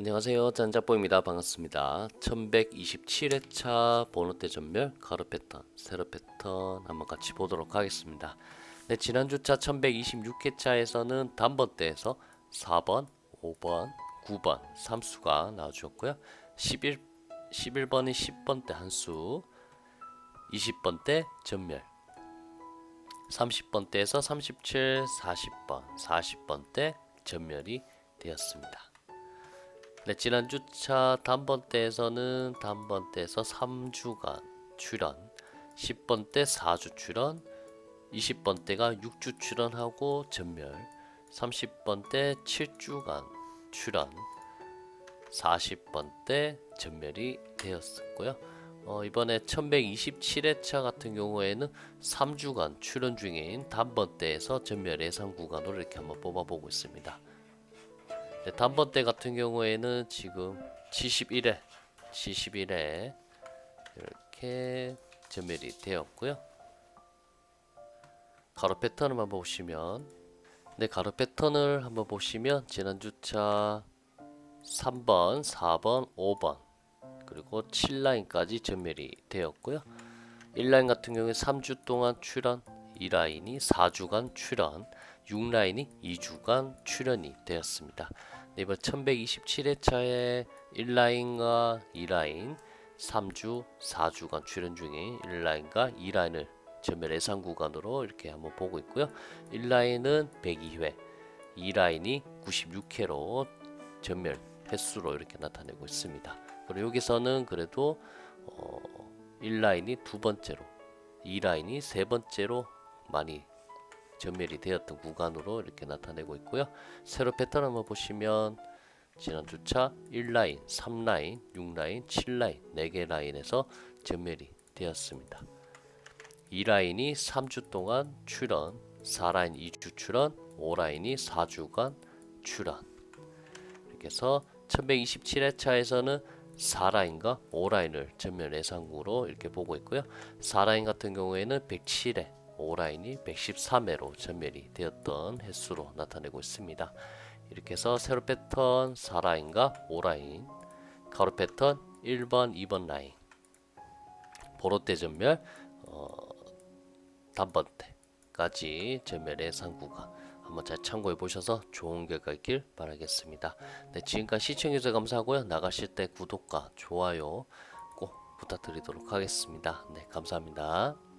안녕하세요. 짠짜뽀입니다. 반갑습니다. 1127회차 번호대 전멸 가로 패턴, 세로 패턴 한번 같이 보도록 하겠습니다. 네, 지난주차 1126회차에서는 단번대에서 4번, 5번, 9번, 3수가 나와주었고요. 11, 11번이 10번대 한수, 20번대 전멸, 30번대에서 37, 40번, 40번대 전멸이 되었습니다. 네, 지난주차 단번대에서는 단번대에서 3주간 출연, 10번대 4주 출연, 20번대가 6주 출연하고 전멸, 30번대 7주간 출연, 40번대 전멸이 되었었고요. 어, 이번에 1127회차 같은 경우에는 3주간 출연 중인 단번대에서 전멸 예상 구간으로 이렇게 한번 뽑아보고 있습니다. 네, 단번대 같은 경우에는 지금 71회, 71회 이렇게 전멸이 되었고요. 가로 패턴을 한번 보시면 네, 가로 패턴을 한번 보시면 지난주차 3번, 4번, 5번 그리고 7라인까지 전멸이 되었고요. 1라인 같은 경우에 3주 동안 출연, 2라인이 4주간 출연, 6라인이 2주간 출연이 되었습니다. 네, 이번 1127회차에 1라인과 2라인 3주, 4주간 출연 중인 1라인과 2라인을 전멸 예상 구간으로 이렇게 한번 보고 있고요. 1라인은 102회, 2라인이 96회로 전멸 횟수로 이렇게 나타내고 있습니다. 그리고 여기서는 그래도 어, 1라인이 두 번째로, 2라인이 세 번째로 많이 전멸이 되었던 구간으로 이렇게 나타내고 있고요. 세로 패턴 한번 보시면 지난 주차 1라인, 3라인, 6라인, 7라인 4개 라인에서 전멸이 되었습니다. 2라인이 3주 동안 출연, 4라인 2주 출연, 5라인이 4주간 출연. 이렇게 해서 1127회차에서는 4라인과 5라인을 전면 예상으로 이렇게 보고 있고요. 4라인 같은 경우에는 107회, 5라인이 113회로 전멸이 되었던 횟수로 나타내고 있습니다. 이렇게 해서 세로 패턴 4라인과 5라인, 가로 패턴 1번, 2번 라인, 보로대 전멸, 어, 단번대까지 전멸 예상 구간 한번 잘 참고해 보셔서 좋은 결과 있길 바라겠습니다. 네, 지금까지 시청해주셔서 감사하고요. 나가실 때 구독과 좋아요 꼭 부탁드리도록 하겠습니다. 네, 감사합니다.